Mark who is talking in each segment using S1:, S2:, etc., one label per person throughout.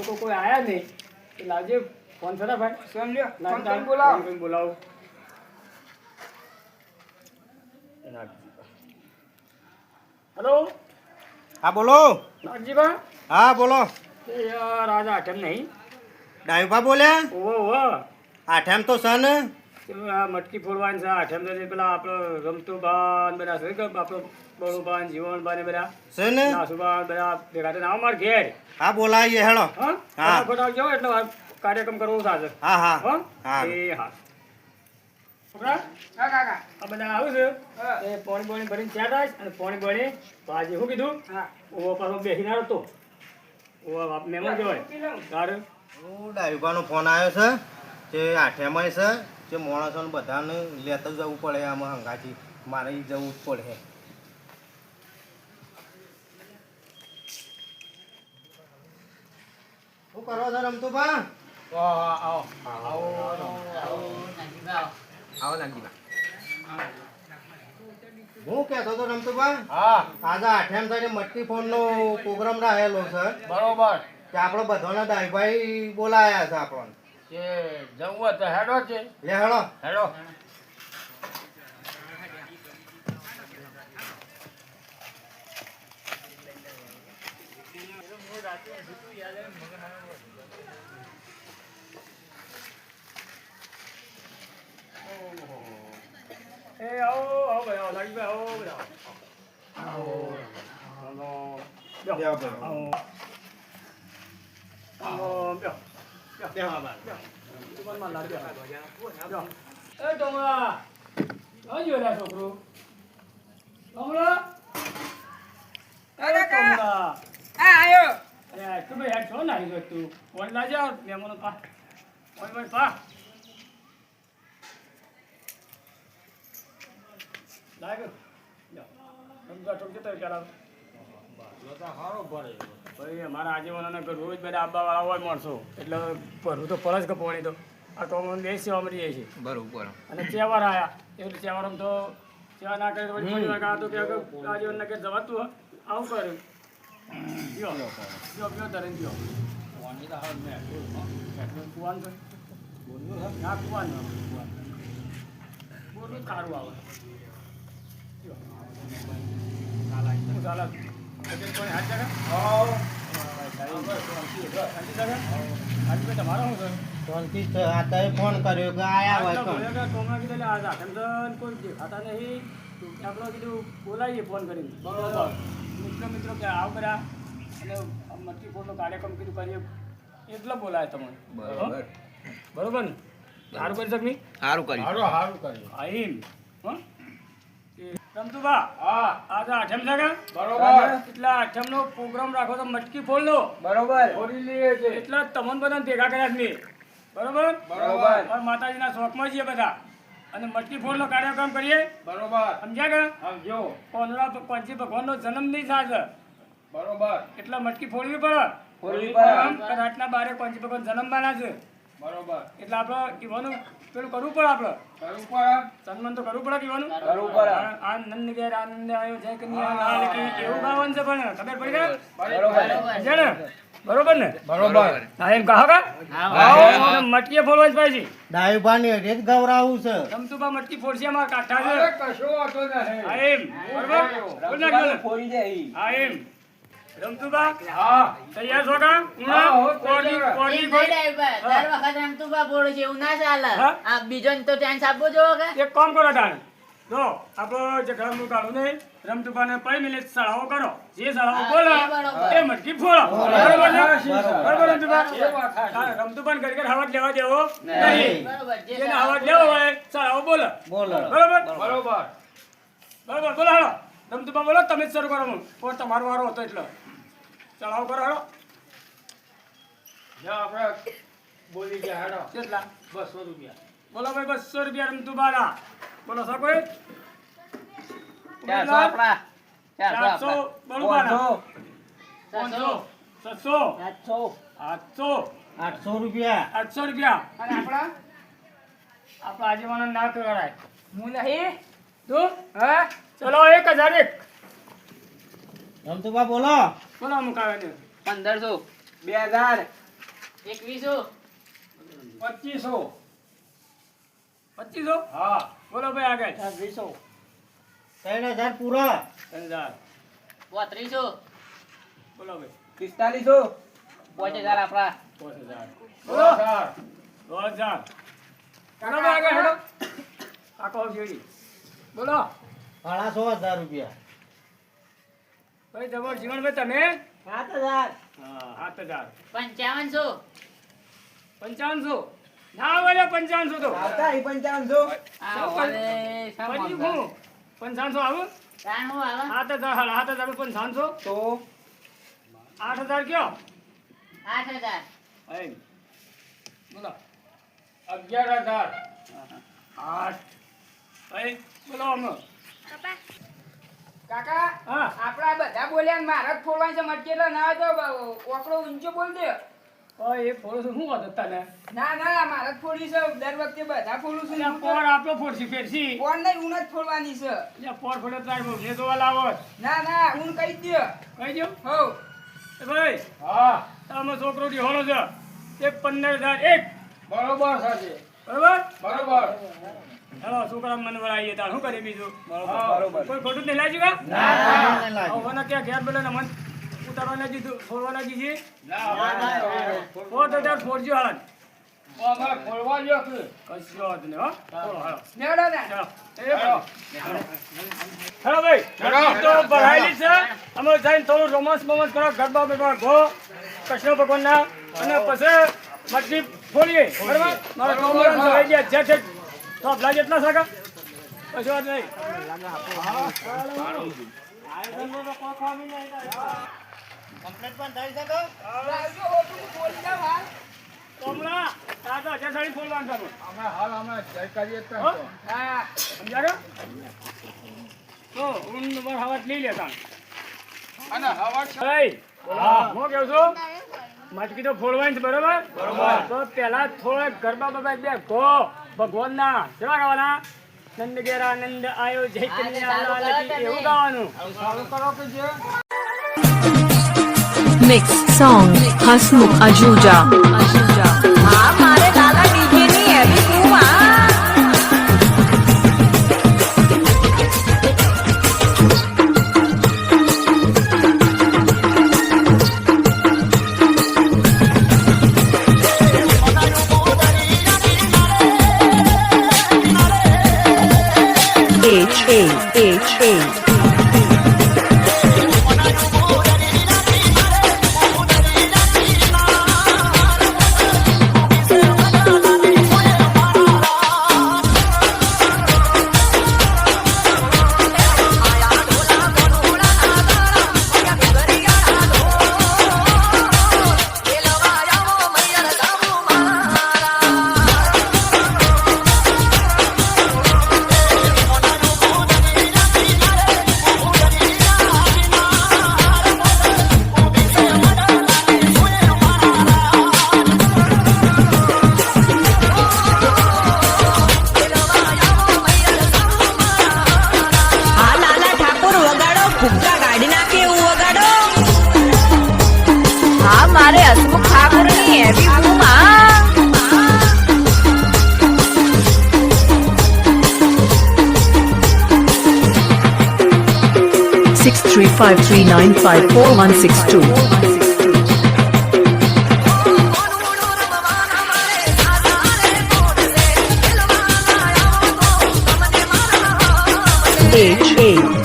S1: લોકો કોઈ આયા નહીં. તો લાવજે ફોન થતા ભાઈ.
S2: ફોન કરીને બોલાવો.
S1: બોલાવો. હેલો?
S3: હા બોલો.
S1: નાગજીબા
S3: હા બોલો.
S1: એ યાર આજે આઠમ નહીં.
S3: ડાયુભા બોલ્યા?
S1: ઓહો.
S3: આઠમ તો સન.
S1: આ મટકી ફોડવાની છે. આઠમ દે પેલા આપણો રમતુબાન બધા છે. કે આપણો બળુબાન જીવનબાન એ બધા.
S3: છે ને?
S1: નાસુબાન બધા ભેગા થઈને. આવો મારા ઘેર.
S3: હા બોલાવીએ હેળો
S1: હા?
S3: હા.
S1: ફટાફટ જો એટલે કાર્યક્રમ કરવો સાચે
S3: હા હા.
S1: હા. એ હા. છોકરા,
S2: હા કાકા.
S1: આ બધા આવું છે. એ પોણી બોણી ભરીને ચાર રાખ અને પોણી બોણી તો આજે શું કીધું?
S2: હા.
S1: ઓવો પાછો બેસીને આવ્યો તો. બાપ
S2: મેમો જોય.
S1: તારે
S3: હું ડાયુભાનો ફોન આવ્યો છે? તે આઠેમાં છે. જે માણસોને બધાને લેતું જવું પડે આમાં હંગાથી. મારે જવું જ પડે. શું કરો છો રમતુભા?
S2: આવો. નાનજીબા
S3: હું કહેતો તો રમતુભા?
S2: હા.
S3: આજે આઠેમ સાથે મટકી ફોનનો પ્રોગ્રામ રાખેલો છે.
S2: બરોબર.
S3: કે આપણે બધાના ડાયુભાઈ બોલાયા છે આપણને.
S2: કે જવું હોય તો હેડો છે.
S3: લે હેળો
S2: હેડો.
S1: એ આવો આવો ભાઈ આવો લાગી આવો બધા આવો. આવો. બેહો.
S3: બેહો, બેહો.
S1: આવો આવો બેહો. બેહો. બેહો. દુકાનમાં લાગ, બેહો. બેહો. એ ટોમરા ક્યાં ગયો લા છોકરો ટોમરા એ ટોમરા
S2: આ આયો
S1: અરે તું ભાઈ હેડ છો ને આવી ગયો તું ફોન લાજે આવ મહેમાનો પા ફોન ભાઈ પા લાગ લો સમજા ઠોક જતો ચાલો ભાઈ અમારા આગેવાનોને કે રોજ બધા આવવા વાળા હોય માણસો. એટલે ભરવું તો ફરજ જ કે પાણી તો. આ તો અમે દેશ સેવા મળી જાય છે.
S2: બરોબર.
S1: અને ચેવાર આવ્યા એટલે તહેવારમાં તો સેવા ના કરે તો પછી પરિવાર કાં તો કે આગેવાનને કે જવાતું આવું કર્યું. લ્યો લ્યો લ્યો ધરીને લ્યો કુવાનું છે ના કુવાનું બોલું જ સારું આવે. શું ચાલે?
S3: ફોન કર્યો કે આયા હોય
S1: કોઈ દેખાતા નહીં. આપણે કીધું બોલાવીએ ફોન કરીને મિત્રો મિત્રો કે આવ બધા અને મટકી ફોડનો કાર્યક્રમ કીધું કરીએ એટલો બોલાય તમને
S2: બરોબર.
S1: બરોબર ને સારું કરી શક નહીં
S2: સારું કર્યું સારું સારું કર્યું
S1: હા એમ હો? રમતુભા
S2: હા.
S1: આજે આઠમ છે
S2: બરોબર.
S1: આઠમ નો પ્રોગ્રામ રાખો તો મટકી ફોડલો.
S2: બરોબર. ફોડી લઈએ છે.
S1: એટલે તમને ભેગા કર્યા જ બરોબર?
S2: બરોબર.
S1: માતાજીના શોખમાં છીએ બધા. અને મટકી ફોડનો કાર્યક્રમ કરીએ.
S2: બરોબર.
S1: સમજ્યા કે?
S2: સમજો.
S1: કોનરા પંચી ભગવાનનો જન્મ નહીં થાય
S2: બરોબર.
S1: એટલે મટકી ફોડવી પડે.
S2: ફોડવી પડે.
S1: રાતના બારે પંચી ભગવાન જન્મ માના છે.
S2: બરોબર.
S1: એટલે આપણે કહેવાનું પેલું કરવું પડે આપણે.
S2: કરવું પડે.
S1: સન્માન તો કરવું પડે કહેવાનું.
S2: કરવું પડે.
S1: આનંદ ઘેર આનંદ આવ્યો જય કન્યા લાલ કી કેવું ગાવાનું છે પણ? ખબર પડી ગઈ?
S2: બરોબર.
S1: છે ને બરોબર ને?
S2: બરોબર.
S1: હા એમ કહો કા મટકી ફોડવા જ પાછી.
S3: ડાયુભાની એટલે જ ગવરાવું છે.
S1: રમતુભા મટકી ફોડશે અમારા કાઠા છે.
S2: અરે કશો વાંધો નહીં.
S1: હા એમ. બરોબર? ફોડી નાખ હા એમ. રમતુભા
S2: હા.
S1: તૈયાર છો કા? કોની
S4: નહીં ડાયબર. દર વખત રમતુબા બોલે છે, એવું ના ચાલે. આ બીજો તો ચાન્સ આપવો જો કે?
S1: એક કામ કરો તાણ. જો આપણો જે ઘરનું કાઢું નહીં. રમતુબાને પૈ મિનિટ સળાવો કરો જે સળાવો બોલો
S4: એ
S1: મટકી ફોડો. બરોબર
S2: બરોબર.
S1: રમતુબા રમતુભા
S2: એ
S1: ઘર ઘડી હવાજ લેવા દેવો નહીં.
S4: બરોબર, જે
S1: જેને હવાજ લેવો હોય સળાવો બોલો.
S3: બોલો.
S1: બરોબર?
S2: બરોબર.
S1: બરોબર બોલો હાલો. રમતુબા બોલો તમે જ શરૂ કરો. તમારો વારો હતો એટલે. ચલાવો કરો હાલો
S2: જો આપણે બોલી ગયા હેડો.
S1: કેટલા?
S2: બસો રૂપિયા.
S1: બોલો ભાઈ બસો રૂપિયા રમતુભાના બોલો. સર કોઈ
S2: ચારસો આપણા.
S1: ચારસો બળુભાના પાંચસો. સાતસો.
S4: સાતસો.
S1: આઠસો.
S3: આઠસો રૂપિયા.
S1: આઠસો રૂપિયા. અને આપણા? આપણા આજીવન ના કરાય
S2: હું નહીં.
S1: તું?
S2: હા?
S1: ચલો એક હજાર એક.
S3: રમતુભા બોલો.
S1: બોલો મુકાવે
S4: પંદરસો.
S2: બે હજાર.
S4: એકવીસો.
S2: પચીસો.
S1: પચીસો?
S2: હા.
S1: બોલો ભાઈ આગળ.
S2: છવ્વીસો.
S3: ત્રણ હજાર પૂરા.
S1: ત્રણ હજાર.
S4: પોત્રીસો
S1: બોલો ભાઈ.
S2: પિસ્તાલીસો.
S4: પાંચ હજાર આપણા.
S1: પાંચ હજાર.
S2: બોલો.
S1: દો હજાર. બોલો
S3: ભાડા સો હજાર રૂપિયા.
S1: ભાઈ જબર જીવનભાઈ તમે?
S2: સાત હજાર.
S1: હા. સાત હજાર.
S4: પંચાવનસો.
S1: પંચાવનસો? ના બોલે પંચાવનસો તો.
S2: આવતા પંચાવનસો?
S1: પંચાવનસો આવું? સાત હજાર હાલ સાત હજાર પંચાવનસો.
S2: તો?
S1: આઠ હજાર કયો?
S4: આઠ હજાર.
S1: બોલો.
S2: અગિયાર હજાર.
S1: આઠ. બોલો અમે
S5: કાકા
S1: આપણા
S5: આપડા બધા બોલ્યા મારા મારે જ ફોડવાની છે મટકેલો ના તો ઓકડો ઊંચો બોલ દે.
S1: ઓય એ ફોડો છો શું વાત તને? ને
S5: ના ના મારે જ ફોડી છે દર વખતે બધા ફોડું છું
S1: પોર આપણો ફોડશી ફેરશી.
S5: પોર નહીં ઊન જ ફોડવાની છે.
S1: એટલે પોર ફોડે તાર ને જોવા લાવો
S5: ના ના ઊન કહી જ દે
S1: કહી દઉં
S5: હો.
S1: એ ભાઈ
S2: હા.
S1: તમે છોકરો થી હોળો છે. એક પંદર હજાર એક.
S2: બરોબર સાચે
S1: બરોબર?
S2: બરોબર.
S1: હેલો છોકરા મને વળાવીએ તાર. શું કરી બીજું?
S2: બરોબર.
S1: કોઈ ખોટું જ નહીં લાગ્યું કા
S3: ના, ના, ના લાગ્યું.
S1: ક્યાં ઘેર બોલે ને મન ઉતારવા ના દીધું ફોડવા ના દીધી
S2: ના
S1: હાલ.
S2: અમારે ખોલવા જો
S1: કશો જ નહીં હો. ફોડો હાલો.
S5: લેવડો ના.
S1: ચાલો. હેલો ભાઈ. તો ભરાયેલી છે. અમે જઈને થોડું કરો ગરબા બરબા ગો. કૃષ્ણ ભગવાનના. અને પછી મટલી ફોડીએ. બરાબર? મારા કોમર રહી ગયા. છે છે તો આપલા જેટલા સાકા કશો વાત નહીં.
S3: કમ્પ્લેટ પણ થઈ શકે?
S5: આવજો ઓટલું બોલી જાવ હાલ
S1: કોમળા તાર તો સાડી ફોડવાનું કરો
S2: અમે હાલ અમે જય કરીએ તો.
S5: હા?
S1: સમજાયો તો ઉન નંબર હવા લઈ લેતા.
S2: અને હવા
S1: ભાઈ હું. કહું છું? મટકી તો ફોડવાની છે બરોબર? બરોબર. તો પેલા થોડા ગરબા બબા બે ગો. ભગવાન ના કેવા ગાવાના નંદ ગેરા નંદ આયો જય કન્યા. એવું ગાવાનું
S2: સારું કરો કે જે
S6: Mixed song Hasmukh Ajuja.
S7: હા
S6: Nine five four one six two. 9549162. H A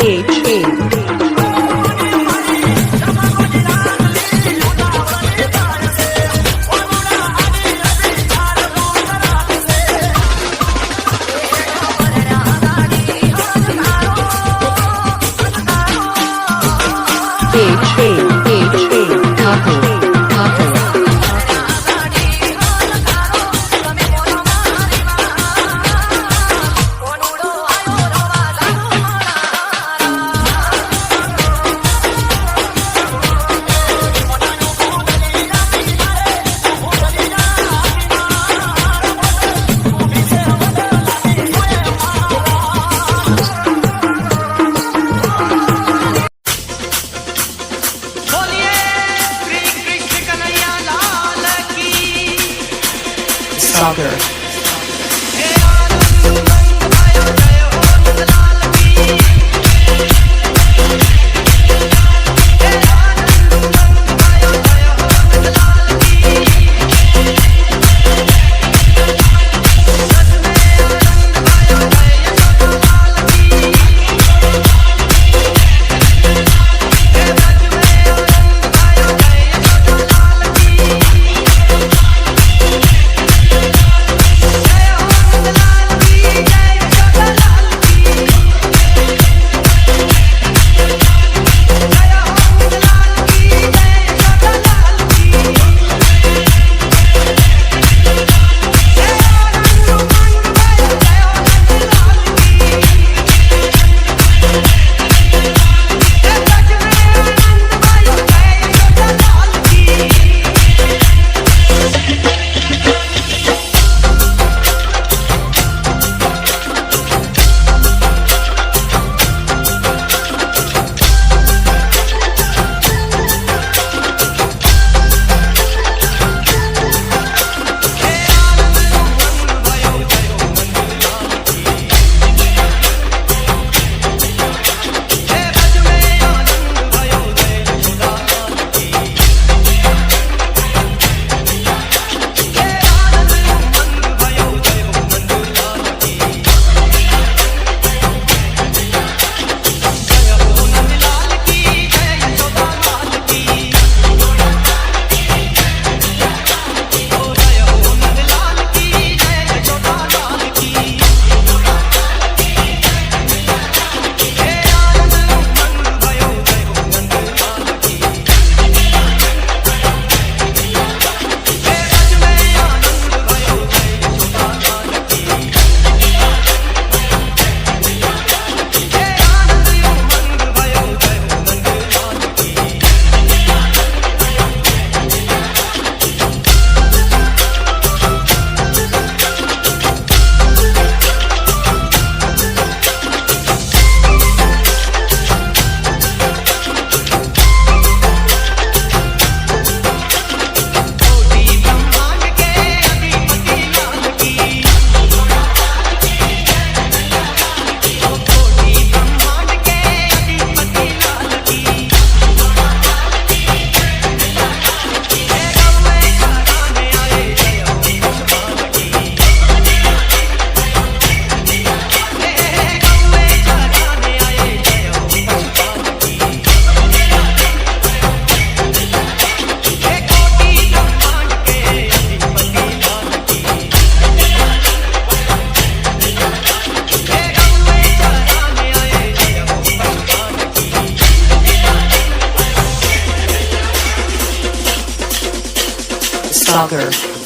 S6: Stalker.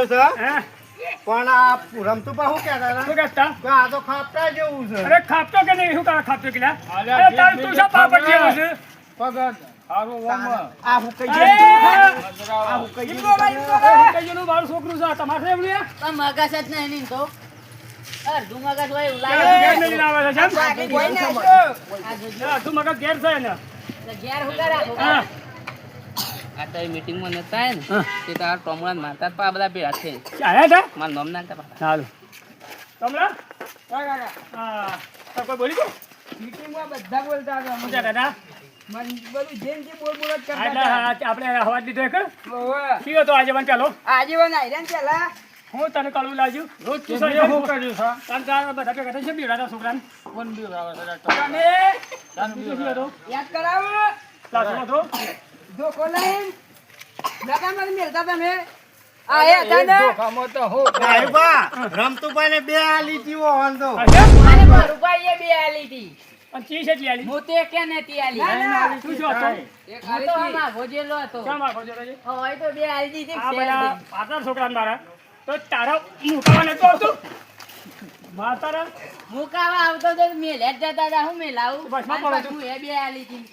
S3: રાખ્યો છે? પણ આ રમતું પણ શું કહેતા હતા?
S1: શું કહેતા?
S3: કે આ તો ખાપતા જેવું છે.
S1: અરે ખાપતો કે નહીં? શું કામ ખાપતો કે લ્યા? અરે તાર તું શું પાપડ. જેવું છે?
S2: પગત હારું ઓમ.
S3: આ હું કઈ
S1: અરે,
S2: મજરાવો.
S1: હુંકાઈજીનું મારું છોકરું છે. તમારે છે એમ લ્યા?
S4: પણ મગજ જ નહીં ને તો અડધું મગજ હોય એવું
S1: ચાલો,
S4: લાગે.
S1: ઘેર છે,
S4: આ
S1: છે
S4: તો હું?
S1: હા
S8: મીટિંગમાં નતા ને તે તારા ટોમડા મારતા પા બધા ભેગા છે
S1: આયા હતા?
S8: મારું નામ નાખતા
S5: હા,
S1: તો કોઈ બોલી ગયું?
S5: મીટિંગમાં બધા બોલતા હતા
S1: મજા દાદા. હા, આપણે હવા દીધો એક. કયો તો આજે પેલો?
S5: આજીવન આયરન પેલા?
S1: હું તને કળવું લાજુ? રોજ તું સહી
S2: મેં કર્યું છે?
S1: તાન તારા બધા ભેગા થઈને શેમ બીવડાવતા છોકરાને?
S2: કોણ છે?
S5: યાદ કરાવો.
S1: લાજુ હતો?
S5: ધોકો લઈને લગામાં મેલતા તમે. આ એ હતા ને
S2: તો હું
S3: ડાયબા રમતુભાઈ ને બે આલી જીવો વાંધો
S4: મારે બરુભાઈએ બે આલી હતી
S1: અને ચીજ એટલી આલી.
S4: હું તે કે નથી આલી?
S1: તું શું હતો
S4: હું તો આમાં ગોજેલો હતો.
S1: ક્યાં માર ખોજો રહે
S4: હવે તો બે આલી દીધી
S1: આ બધા પાતળા છોકરા મારા. તો તારા મુકાવા નતો આવતો. માતારા
S4: મુકાવા આવતો તો મેલ જતા હતા. હું મેલાવું
S1: બસ
S4: પાછું એ બે આલી હતી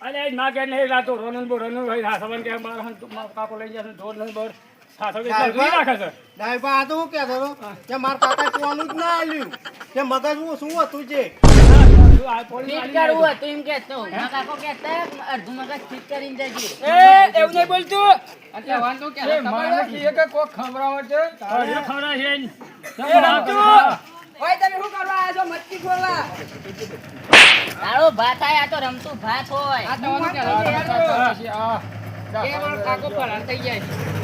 S1: અરે આજમાં ઘેર નહીં રાતો રોનન બોર રોનન ભાઈ હાસવન કે મારા તું મારો કાકો લઈ જશે ઢોર નહીં બર
S3: ડાયબા આ તો હું કહેતો હતો કે મારા કોનું જ ના કે મગજ હું શું હતું જે?
S4: ભાત આ તો રમતું ભાત હોય.
S8: કાકો પરાર થઈ જાય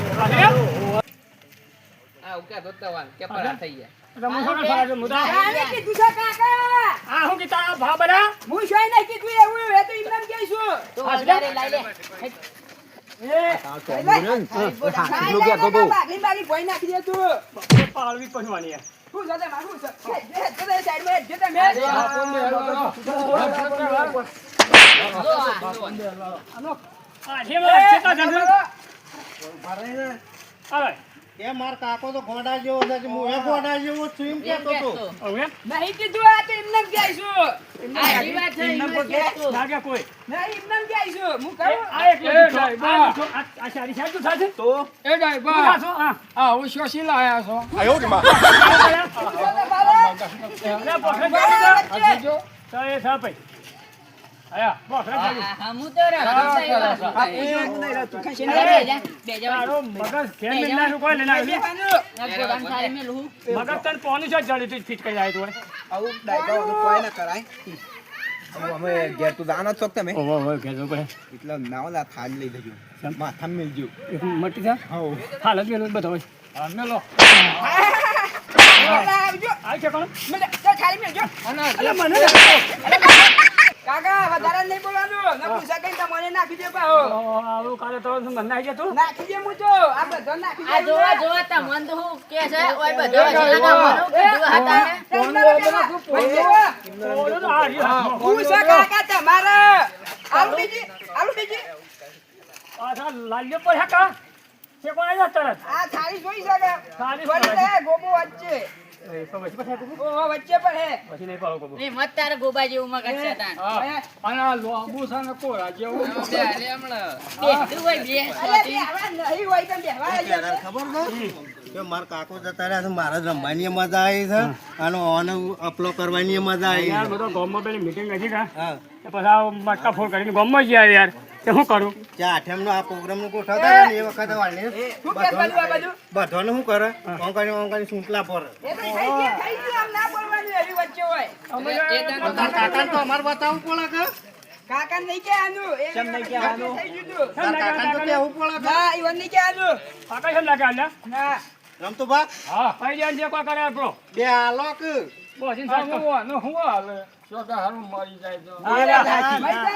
S8: આ ઉકે તો તવાન કે પરાર થઈ જાય
S1: તમે શું ના ખવડાવજો? હું તો આ-
S5: આને કીધું છે કાકા?
S1: આ શું કીધું આ ભા બના
S5: હું શું નહીં કીધું એવું એ તો ઇમરાન કહીશું
S4: તું વધારે લઈ લે
S1: પાળવી
S5: છે તે મારું જે.
S4: જો
S1: જે
S3: કાકો તો ગોડા જેવો છે હું એ ગોડા જેવો છું એમ
S1: હવે
S5: નહીં કીધું આ તો ઇમરાન કહીશું
S4: આજી વાત છે, એમ જ કહેતો.
S1: લાગે કોઈ
S5: નહીં ઇમરાન કહીશું હું
S1: એ, આ એકલો
S2: એ,
S1: જૂઠો.
S2: ભાઈ,
S1: આ જૂઠો. આ- આ સારી સાહેબ?
S2: એ
S1: તું.
S2: આ હું લાયા છો
S1: અરે, જા. એ. આયા, ચાલી.
S4: આ.
S1: અરે,
S4: જા, જા.
S1: જ તું જ
S9: ઘેર તું જાણો છો તમે? એટલે નાવ થાળ લઈ દેજો માથામાં મેલજો.
S1: મટી જા હાલ જ મેલું બધો
S2: મેલો.
S5: આવજો
S1: આવી છે કોણ?
S5: મેલે, ચાલ મેલજો.
S1: અલા મને
S5: કાકા વધારે નહીં બોલવાનું. ન પૂછા કઈ તમને નાખી દે પાહો.
S1: આવું કાલે તો મને નાખી દે તું?
S5: નાખી દે હું તો આ બધો નાખી દે
S4: આ જોવા જોવા તમને તો હું કે છે ઓય બધો હજી લગાવવાનું કીધું હતા ને
S1: ઓલો તો આ રહ્યો.
S5: પૂછા કાકા તમારે. આલુ બીજી આલુ બીજી.
S1: આ સા લાલ્યો પર હકા છે કોણ આવ્યા તરત?
S5: આ થાળી જોઈ શકે.
S1: થાળી
S5: ગોબો વચ્ચે.
S1: એ તો પછી પછી હેકું?
S5: ઓહો વચ્ચે પણ
S1: પછી નહીં પાડો કબૂલ.
S4: એ મત તારે ગોબા જેવું મગજ છે તાન.
S2: અને લોબુ છે ને કોરા જેવું.
S8: બે હાલે હમણાં.
S4: બેઠું હોય બે.
S5: અલે
S4: સોથી.
S5: બેહવા નહીં હોય તો બેહવા
S3: ખબર છે? કે મારા કાકો જતા રહ્યા છે મારે રમવાની મજા આવી છે અને ઓને અપલો કરવાની મજા આવી
S1: યાર બધો ગામમાં પેલી મીટિંગ હતી ને, પછી મટકા ફોડ કરીને ગામમાં જ ગયા યાર. તે શું કરું?
S3: ત્યાં આઠમનો આ પ્રોગ્રામ ગોઠવતા ને એ વખતે વાળને.
S5: શું કે બધું આ બધું
S3: બધાને શું કરે? ઓંકાની ઓંકાની સૂંટલા પર.
S5: એ તો ના
S3: અમારે બતાવવું પડે કે?
S5: કાકા નહીં કે આનું થઈ નહીં કે
S3: આનું કાકા તો. કહેવું પડે કે?
S5: ના ઈવન નહીં કહેવાનું.
S1: કાકા કેમ લાગે?
S5: ના.
S3: રમતો બા
S1: હા. ભાઈ જાન જે કોઈ કરે આપણો
S3: બે આલો કે.
S1: બોસીને સાચો.
S2: હું આનો હું આલે શું કે હારું મરી જાય તો.
S1: અરે,
S2: આ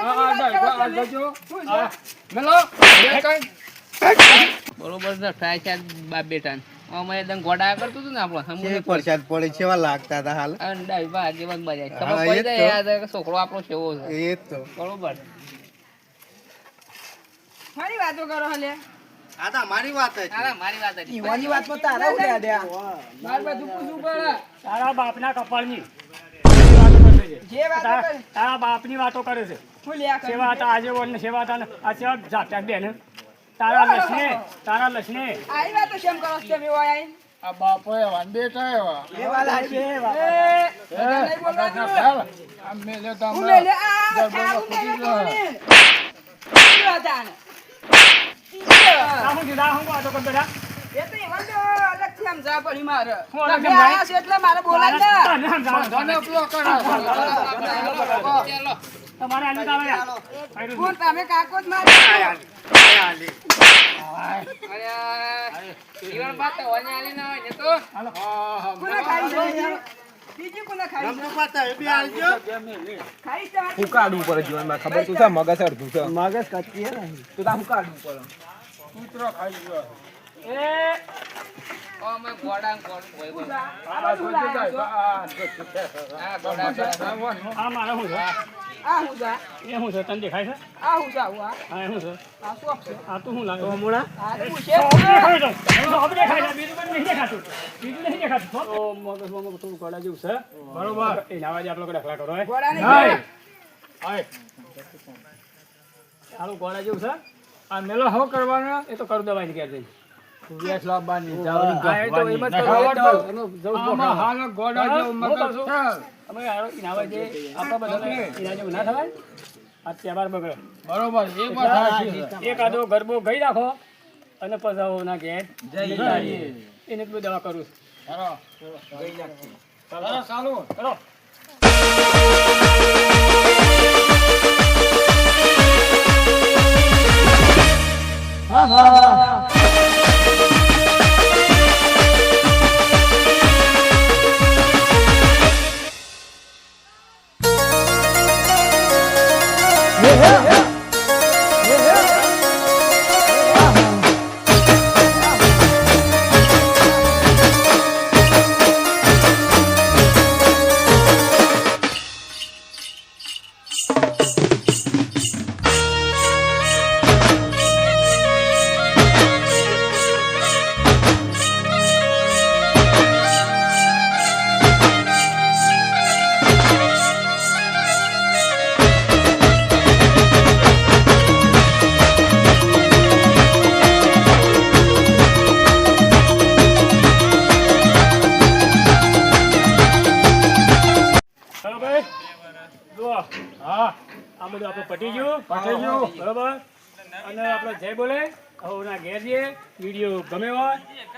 S2: આ આ જોજો મેલો? બે કઈ
S8: બરોબર છે ટ્રાય છે બાપ બેટા અમે એકદમ ગોડા કરતું હતું ને આપણો
S3: છે પરસાદ પડે કેવા લાગતા હતા હાલ.
S8: અંડા બા જીવન બજાય.
S3: હા,
S8: ખબર
S3: એ
S8: પડી
S3: જ
S8: જાય
S3: તો.
S8: યાર કે છોકરો આપણો કેવો છે?
S3: એ તો.
S8: બરોબર.
S5: મારી વાતો કરો હલે.
S3: આ તો અમારી વાત
S8: મારી વાત હતી.
S9: ઈવાની વાતમાં તારા ઉડ્યા દે
S5: માર બધું પૂછવું પડે?
S1: તારા બાપના કપાળની.
S5: જે વાતો
S1: તારા બાપની વાતો કરે છે. સેવા હતા આજે વન સેવા હતા ને આ સેવા જાતા બેન. તારા લસને તારા લસને.
S5: આવી વાતો કેમ કરો છો તમે ઓય
S2: આ બાપો એવા ને બેટા એવા.
S5: એ, બધા નહીં બોલવાનું.
S2: આ મેલે
S5: હું
S2: તમે
S5: મેલે, આ ખાવું કે નહીં ખાવાનું? ઈયો હતા ને. ઈયો.
S1: આ હું કીધું, હું વાતો કરતો હતા?
S5: એ તો એવા તો અલગથી સમજાવવા પડી મારે. તમે આયા છો એટલે મારે બોલાય ને.
S1: તને
S2: પેલો
S8: ચાલો
S1: તમારે આને આવે યાર.
S5: કોણ તમે કાકો જ મારી
S8: અરે જીવન બાત તો આલી ના હોય ને તો
S5: કોને ખાઈ કોને ખાઈ
S9: હું કાઢવું પડે જીવનમાં ખબર તું છે મગજ અડધું છે મગજ કચ્ચી હે તું તાર હું કાઢવું પડે
S2: કૂતરો ખાઈ ગયો
S1: એ
S8: ઓ અમે ગોડા કોણ? કોઈ હોય
S2: આ જાય. આ
S8: આ ગોડા
S1: આ મારે શું છે?
S5: આ હું જા
S1: એ શું છે? તને દેખાય છે?
S5: આ હું જાઉં આ
S1: હા હું શું છે?
S5: આ શું છે.
S1: આ તું શું લાગે
S5: આ તું છે.
S1: એમાં હવે દેખાય છે. બીજું પણ નહીં દેખાતું બીજું નહીં દેખાતું તો મગજમાં મગજ થોડું ગોડા જેવું છે. બરોબર. એ અવાજે આપણો દાખલા કરો હે.
S5: ઘોડાને
S2: હાય. હાય.
S1: સારું ગોડા જેવું છે?
S2: આ મેલો હો કરવાનો
S1: એ તો કર દેવાય ઘેર જઈને.
S2: વેસ લાવવાની
S1: હા, એ તો એમ જ
S2: જવું
S1: કરું.
S2: પડે.
S1: એનું દવા કરું
S2: ચાલુ. પડે. ચલો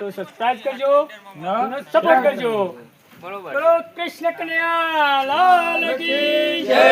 S1: તો સબસ્ક્રાઇબ કરજો અને સપોર્ટ કરજો.
S8: બરોબર.
S1: ચલો કૃષ્ણ કન્યા લાલ કી જય.